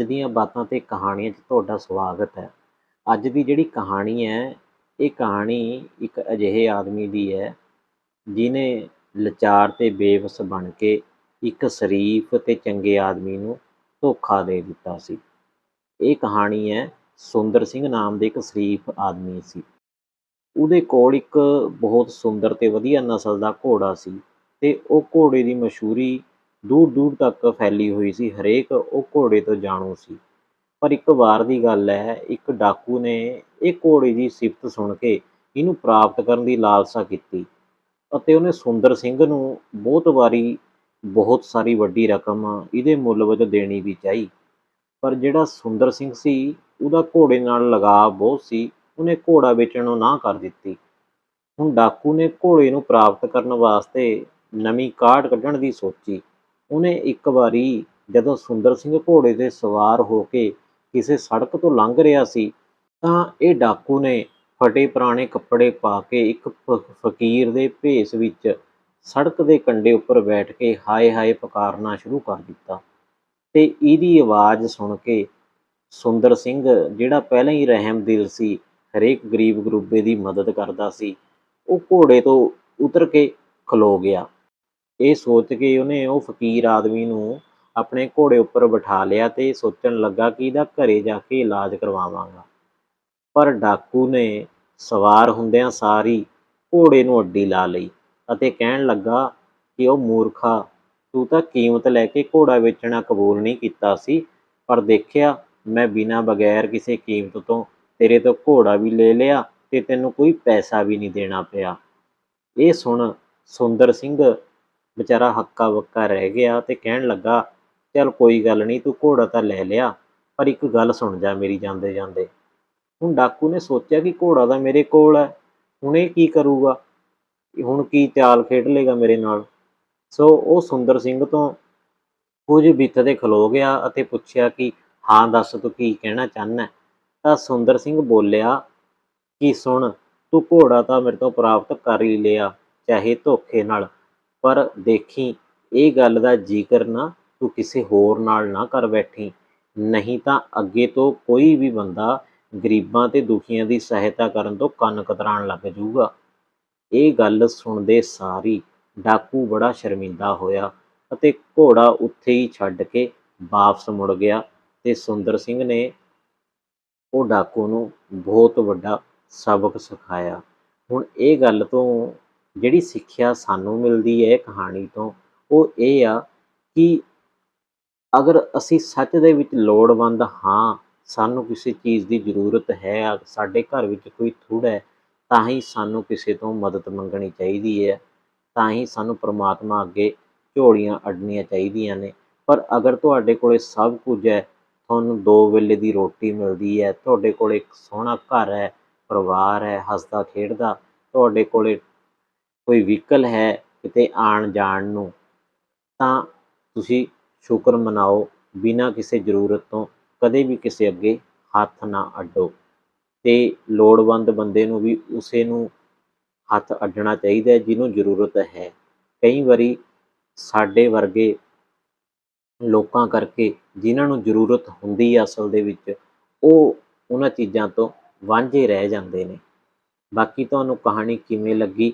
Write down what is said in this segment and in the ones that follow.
ਅੱਜ ਦੀਆਂ ਬਾਤਾਂ ਤੇ ਕਹਾਣੀਆਂ 'ਚ ਤੁਹਾਡਾ ਸਵਾਗਤ ਹੈ। ਅੱਜ ਦੀ ਜਿਹੜੀ ਕਹਾਣੀ ਹੈ, ਇਹ ਕਹਾਣੀ ਇੱਕ ਅਜਿਹੇ ਆਦਮੀ ਦੀ ਹੈ ਜਿਨੇ ਲਾਚਾਰ ਤੇ ਬੇਵਸ ਬਣ ਕੇ ਇੱਕ ਸ਼ਰੀਫ ਤੇ ਚੰਗੇ ਆਦਮੀ ਨੂੰ ਧੋਖਾ ਦੇ ਦਿੱਤਾ ਸੀ। ਇਹ ਕਹਾਣੀ ਹੈ, ਸੁੰਦਰ ਸਿੰਘ ਨਾਮ ਦੇ ਇੱਕ ਸ਼ਰੀਫ ਆਦਮੀ ਸੀ। ਉਹਦੇ ਕੋਲ ਇੱਕ ਬਹੁਤ ਸੁੰਦਰ ਤੇ ਵਧੀਆ ਨਸਲ ਦਾ ਘੋੜਾ ਸੀ ਤੇ ਉਹ ਘੋੜੇ ਦੀ ਮਸ਼ਹੂਰੀ ਦੂਰ ਦੂਰ ਤੱਕ ਫੈਲੀ ਹੋਈ ਸੀ, ਹਰੇਕ ਉਹ ਘੋੜੇ ਤੋਂ ਜਾਣੂ ਸੀ। ਪਰ ਇੱਕ ਵਾਰ ਦੀ ਗੱਲ ਹੈ, ਇੱਕ ਡਾਕੂ ਨੇ ਇਹ ਘੋੜੇ ਦੀ ਸਿਫਤ ਸੁਣ ਕੇ ਇਹਨੂੰ ਪ੍ਰਾਪਤ ਕਰਨ ਦੀ ਲਾਲਸਾ ਕੀਤੀ ਅਤੇ ਉਹਨੇ ਸੁੰਦਰ ਸਿੰਘ ਨੂੰ ਬਹੁਤ ਵਾਰੀ ਬਹੁਤ ਸਾਰੀ ਵੱਡੀ ਰਕਮ ਇਹਦੇ ਮੁੱਲ ਵਜੋਂ ਦੇਣੀ ਵੀ ਚਾਹੀ। ਪਰ ਜਿਹੜਾ ਸੁੰਦਰ ਸਿੰਘ ਸੀ, ਉਹਦਾ ਘੋੜੇ ਨਾਲ ਲਗਾਅ ਬਹੁਤ ਸੀ, ਉਹਨੇ ਘੋੜਾ ਵੇਚਣੋਂ ਨਾ ਕਰ ਦਿੱਤੀ। ਹੁਣ ਡਾਕੂ ਨੇ ਘੋੜੇ ਨੂੰ ਪ੍ਰਾਪਤ ਕਰਨ ਵਾਸਤੇ ਨਵੀਂ ਕਾਢ ਕੱਢਣ ਦੀ ਸੋਚੀ। ਉਹਨੇ ਇੱਕ ਵਾਰੀ ਜਦੋਂ ਸੁੰਦਰ ਸਿੰਘ ਘੋੜੇ ਤੇ ਸਵਾਰ ਹੋ ਕੇ ਕਿਸੇ ਸੜਕ ਤੋਂ ਲੰਘ ਰਿਹਾ ਸੀ, ਤਾਂ ਇਹ ਡਾਕੂ ਨੇ ਫਟੇ ਪੁਰਾਣੇ ਕੱਪੜੇ ਪਾ ਕੇ ਇੱਕ ਫਕੀਰ ਦੇ ਭੇਸ ਵਿੱਚ ਸੜਕ ਦੇ ਕੰਢੇ ਉੱਪਰ ਬੈਠ ਕੇ ਹਾਏ ਹਾਏ ਪੁਕਾਰਨਾ ਸ਼ੁਰੂ ਕਰ ਦਿੱਤਾ। ਤੇ ਇਹਦੀ ਆਵਾਜ਼ ਸੁਣ ਕੇ ਸੁੰਦਰ ਸਿੰਘ, ਜਿਹੜਾ ਪਹਿਲਾਂ ਹੀ ਰਹਿਮ ਦਿਲ ਸੀ, ਹਰੇਕ ਗਰੀਬ ਗਰੂਬੇ ਦੀ ਮਦਦ ਕਰਦਾ ਸੀ, ਉਹ ਘੋੜੇ ਤੋਂ ਉਤਰ ਕੇ ਖਲੋ ਗਿਆ। ਇਹ ਸੋਚ ਕੇ ਉਹਨੇ ਉਹ ਫਕੀਰ ਆਦਮੀ ਨੂੰ ਆਪਣੇ ਘੋੜੇ ਉੱਪਰ ਬਿਠਾ ਲਿਆ ਤੇ ਸੋਚਣ ਲੱਗਾ ਕਿ ਇਹਦਾ ਘਰੇ ਜਾ ਕੇ ਇਲਾਜ ਕਰਵਾਵਾਂਗਾ। ਪਰ ਡਾਕੂ ਨੇ ਸਵਾਰ ਹੁੰਦਿਆਂ ਸਾਰੀ ਘੋੜੇ ਨੂੰ ਅੱਡੀ ਲਾ ਲਈ ਅਤੇ ਕਹਿਣ ਲੱਗਾ ਕਿ ਉਹ ਮੂਰਖਾ, ਤੂੰ ਤਾਂ ਕੀਮਤ ਲੈ ਕੇ ਘੋੜਾ ਵੇਚਣਾ ਕਬੂਲ ਨਹੀਂ ਕੀਤਾ ਸੀ, ਪਰ ਦੇਖਿਆ ਮੈਂ ਬਿਨਾਂ ਬਗੈਰ ਕਿਸੇ ਕੀਮਤ ਤੋਂ ਤੇਰੇ ਤੋਂ ਘੋੜਾ ਵੀ ਲੈ ਲਿਆ ਤੇ ਤੈਨੂੰ ਕੋਈ ਪੈਸਾ ਵੀ ਨਹੀਂ ਦੇਣਾ ਪਿਆ। ਇਹ ਸੁਣ ਸੁੰਦਰ ਸਿੰਘ ਵਿਚਾਰਾ ਹੱਕਾ ਬੱਕਾ ਰਹਿ ਗਿਆ ਤੇ ਕਹਿਣ ਲੱਗਾ, ਚੱਲ ਕੋਈ ਗੱਲ ਨਹੀਂ, ਤੂੰ ਘੋੜਾ ਤਾਂ ਲੈ ਲਿਆ, ਪਰ ਇੱਕ ਗੱਲ ਸੁਣ ਜਾ ਮੇਰੀ ਜਾਂਦੇ ਜਾਂਦੇ। ਹੁਣ ਡਾਕੂ ਨੇ ਸੋਚਿਆ ਕਿ ਘੋੜਾ ਤਾਂ ਮੇਰੇ ਕੋਲ ਹੈ, ਹੁਣ ਇਹ ਕੀ ਕਰੂਗਾ? ਹੁਣ ਕੀ ਚਾਲ ਖੇਡ ਲੇਗਾ ਮੇਰੇ ਨਾਲ? ਸੋ ਉਹ ਸੁੰਦਰ ਸਿੰਘ ਤੋਂ ਕੁਝ ਬਿੱਤ ਤੇ ਖਲੋ ਗਿਆ ਅਤੇ ਪੁੱਛਿਆ ਕਿ, ਹਾਂ, ਦੱਸ ਤੂੰ ਕੀ ਕਹਿਣਾ ਚਾਹੁੰਦਾ? ਤਾਂ ਸੁੰਦਰ ਸਿੰਘ ਬੋਲਿਆ ਕਿ, ਸੁਣ, ਤੂੰ ਘੋੜਾ ਤਾਂ ਮੇਰੇ ਤੋਂ ਪ੍ਰਾਪਤ ਕਰ ਹੀ ਲਿਆ, ਚਾਹੇ ਧੋਖੇ ਨਾਲ। ਪਰ ਦੇਖੀ, ਇਹ ਗੱਲ ਦਾ ਜ਼ਿਕਰ ਨਾ ਤੂੰ ਕਿਸੇ ਹੋਰ ਨਾਲ ਨਾ ਕਰ ਬੈਠੀ। ਨਹੀਂ ਤਾਂ ਅੱਗੇ ਤੋਂ ਕੋਈ ਵੀ ਬੰਦਾ ਗਰੀਬਾਂ ਤੇ ਦੁਖੀਆਂ ਦੀ ਸਹਾਇਤਾ ਕਰਨ ਤੋਂ ਕੰਨ ਕਤਰਾਣ ਲੱਗ ਜਾਊਗਾ। ਇਹ ਗੱਲ ਸੁਣਦੇ ਸਾਰੀ ਡਾਕੂ ਬੜਾ ਸ਼ਰਮਿੰਦਾ ਹੋਇਆ ਅਤੇ ਘੋੜਾ ਉੱਥੇ ਹੀ ਛੱਡ ਕੇ ਵਾਪਸ ਮੁੜ ਗਿਆ ਤੇ ਸੁੰਦਰ ਸਿੰਘ ਨੇ ਉਹ ਡਾਕੂ ਨੂੰ ਬਹੁਤ ਵੱਡਾ ਸਬਕ ਸਿਖਾਇਆ। ਹੁਣ ਇਹ ਗੱਲ ਤੋਂ ਜਿਹੜੀ ਸਿੱਖਿਆ ਸਾਨੂੰ ਮਿਲਦੀ ਹੈ ਇਹ ਕਹਾਣੀ ਤੋਂ, ਉਹ ਇਹ ਆ ਕਿ ਅਗਰ ਅਸੀਂ ਸੱਚ ਦੇ ਵਿੱਚ ਲੋੜਵੰਦ ਹਾਂ, ਸਾਨੂੰ ਕਿਸੇ ਚੀਜ਼ ਦੀ ਜ਼ਰੂਰਤ ਹੈ ਸਾਡੇ ਘਰ ਵਿੱਚ ਕੋਈ ਥੁੜ ਹੈ, ਤਾਂ ਹੀ ਸਾਨੂੰ ਕਿਸੇ ਤੋਂ ਮਦਦ ਮੰਗਣੀ ਚਾਹੀਦੀ ਹੈ, ਤਾਂ ਹੀ ਸਾਨੂੰ ਪ੍ਰਮਾਤਮਾ ਅੱਗੇ ਝੋਲੀਆਂ ਅੱਡਣੀਆਂ ਚਾਹੀਦੀਆਂ ਨੇ। ਪਰ ਅਗਰ ਤੁਹਾਡੇ ਕੋਲੇ ਸਭ ਕੁਝ ਹੈ, ਤੁਹਾਨੂੰ ਦੋ ਵੇਲੇ ਦੀ ਰੋਟੀ ਮਿਲਦੀ ਹੈ, ਤੁਹਾਡੇ ਕੋਲ ਇੱਕ ਸੋਹਣਾ ਘਰ ਹੈ, ਪਰਿਵਾਰ ਹੈ, ਹੱਸਦਾ ਖੇਡਦਾ, ਤੁਹਾਡੇ ਕੋਲੇ ਕੋਈ ਵਹੀਕਲ ਹੈ ਕਿਤੇ ਆਣ ਜਾਣ ਨੂੰ, ਤਾਂ ਤੁਸੀਂ ਸ਼ੁਕਰ ਮਨਾਓ ਬਿਨਾਂ ਕਿਸੇ ਜ਼ਰੂਰਤ ਤੋਂ, ਕਦੇ ਵੀ ਕਿਸੇ ਅੱਗੇ ਹੱਥ ਨਾ ਅੱਡੋ। ਤੇ ਲੋੜਵੰਦ ਬੰਦੇ ਨੂੰ ਵੀ ਉਸੇ ਨੂੰ ਹੱਥ ਅੱਡਣਾ ਚਾਹੀਦਾ ਹੈ ਜਿਹਨੂੰ ਜ਼ਰੂਰਤ ਹੈ। ਕਈ ਵਾਰੀ ਸਾਡੇ ਵਰਗੇ ਲੋਕਾਂ ਕਰਕੇ ਜਿਨ੍ਹਾਂ ਨੂੰ ਜ਼ਰੂਰਤ ਹੁੰਦੀ ਹੈ ਅਸਲ ਦੇ ਵਿੱਚ, ਉਹ ਉਹਨਾਂ ਚੀਜ਼ਾਂ ਤੋਂ ਵਾਂਝੇ ਰਹਿ ਜਾਂਦੇ ਨੇ। ਬਾਕੀ ਤੁਹਾਨੂੰ ਕਹਾਣੀ ਕਿਵੇਂ ਲੱਗੀ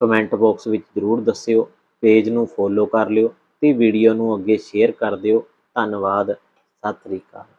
ਕਮੈਂਟ ਬਾਕਸ ਵਿੱਚ ਜ਼ਰੂਰ ਦੱਸਿਓ, ਪੇਜ ਨੂੰ ਫੋਲੋ ਕਰ ਲਿਓ ਤੇ ਵੀਡੀਓ ਨੂੰ ਅੱਗੇ ਸ਼ੇਅਰ ਕਰ ਦਿਓ। ਧੰਨਵਾਦ, ਸਤਿ ਸ੍ਰੀ ਅਕਾਲ।